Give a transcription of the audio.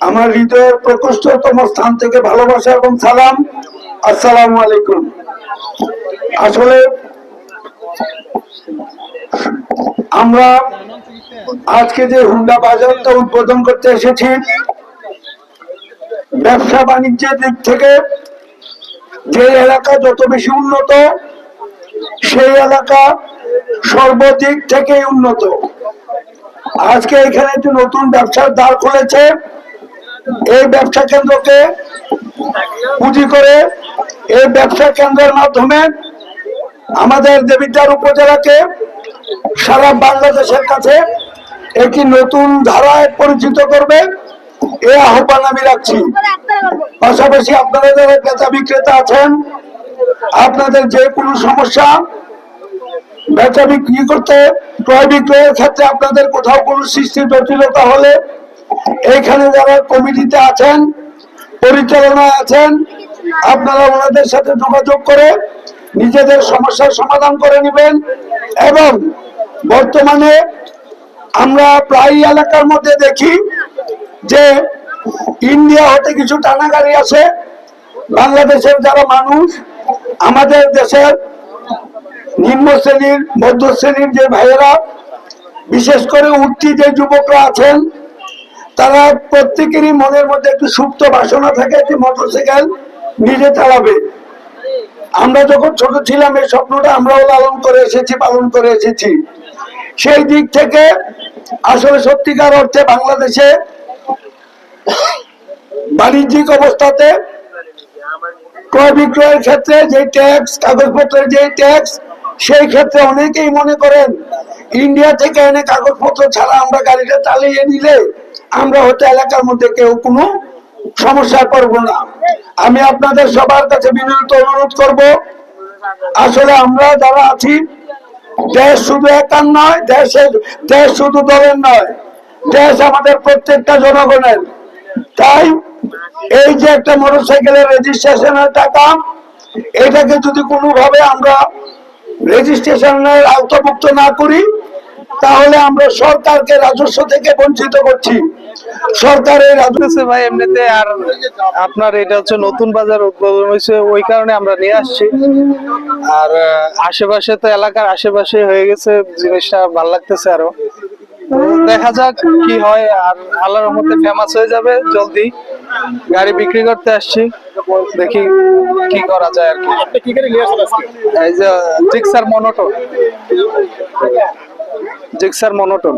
আমার হৃদয়ের প্রকৃষ্টতম স্থান থেকে ভালোবাসা এবং সালাম। আসসালামু আলাইকুম। আসলে আমরা আজকে যে হুন্ডা বাজারটা উদ্বোধন করতে এসেছি, ব্যবসা বাণিজ্যের দিক থেকে যে এলাকা যত বেশি উন্নত, সেই এলাকা সর্বদিক থেকে উন্নত। আজকে এখানে একটি নতুন ব্যবসার দ্বার খুলেছে। এই ব্যবসা কেন্দ্রকে পুঁজি করে এই ব্যবসা কেন্দ্রের মাধ্যমে আমাদের দেবিদ্বার উপজেলাকে সারা বাংলাদেশের কাছে একটি নতুন ধারায় পরিচিত করবে এই আহ্বান আমি রাখছি। পাশাপাশি আপনারা যারা ক্রেতা বিক্রেতা আছেন, আপনাদের যে কোনো সমস্যা, বেচা বিক্রি করতে, ক্রয় বিক্রয়ের ক্ষেত্রে আপনাদের কোথাও কোনো সৃষ্টি জটিলতা হলে এইখানে যারা কমিটিতে আছেন, পরিচালনা আছেন, আপনারা ওনাদের সাথে যোগাযোগ করে নিজেদের সমস্যার সমাধান করে নেবেন এবং বর্তমানে আমরা প্রায় এলাকার মধ্যে দেখি যে ইন্ডিয়া হতে কিছু টানা গাড়ি আছে। বাংলাদেশের যারা মানুষ, আমাদের দেশের নিম্ন শ্রেণির, মধ্য শ্রেণির যে ভাইয়েরা, বিশেষ করে উঠতি যে যুবকরা আছেন তারা প্রত্যেকেরই মনের মধ্যে একটু সুপ্ত বাসনা থাকে, একটি মোটরসাইকেল নিজে চালাবে। আমরা যখন ছোট ছিলাম, এই স্বপ্নটা আমরাও লালন করে এসেছি, পালন করে এসেছি। সেই দিক থেকে আসলে সত্যিকার অর্থে বাংলাদেশে বাণিজ্যিক অবস্থাতে ক্রয় বিক্রয়ের ক্ষেত্রে যে ট্যাক্স কাগজপত্রের যে ট্যাক্স সেই ক্ষেত্রে অনেকেই মনে করেন, ইন্ডিয়া থেকে এনে কাগজপত্র ছাড়া আমরা গাড়িটা চালিয়ে নিলে আমরা হয়তো এলাকার মধ্যে কেউ কোনো সমস্যায় পড়ব না। আমি আপনাদের সবার কাছে বিনীত অনুরোধ করব, আসলে আমরা যারা আছি, দেশ শুধু একার নয়, দেশের, দেশ শুধু দলের নয়, দেশ আমাদের প্রত্যেকটা জনগণের। তাই এই যে একটা মোটরসাইকেলের রেজিস্ট্রেশনের টাকা, এটাকে যদি কোনোভাবে আমরা রেজিস্ট্রেশনের আওতাভুক্ত না করি, তাহলে আমরা সরকারকে রাজস্ব থেকে বঞ্চিত করছি। সরকারের রাজস্ব ভাই এমনিতে আর আপনার এটা হচ্ছে নতুন বাজার উদ্বোধন হয়েছে ওই কারণে আমরা নিয়ে আসছি। আর আশেপাশে তো এলাকার আশেপাশে হয়ে গেছে জিনিসটা ভালো লাগতেছে আরও। দেখা যাক কি হয় আর আল্লাহর রহমতে ফেমাস হয়ে যাবে জলদি গাড়ি বিক্রি করতে আসছি দেখি কি করা যায় আর কি। নিয়ে এই যে জিক্সার মনোটন। Gixxer monotone.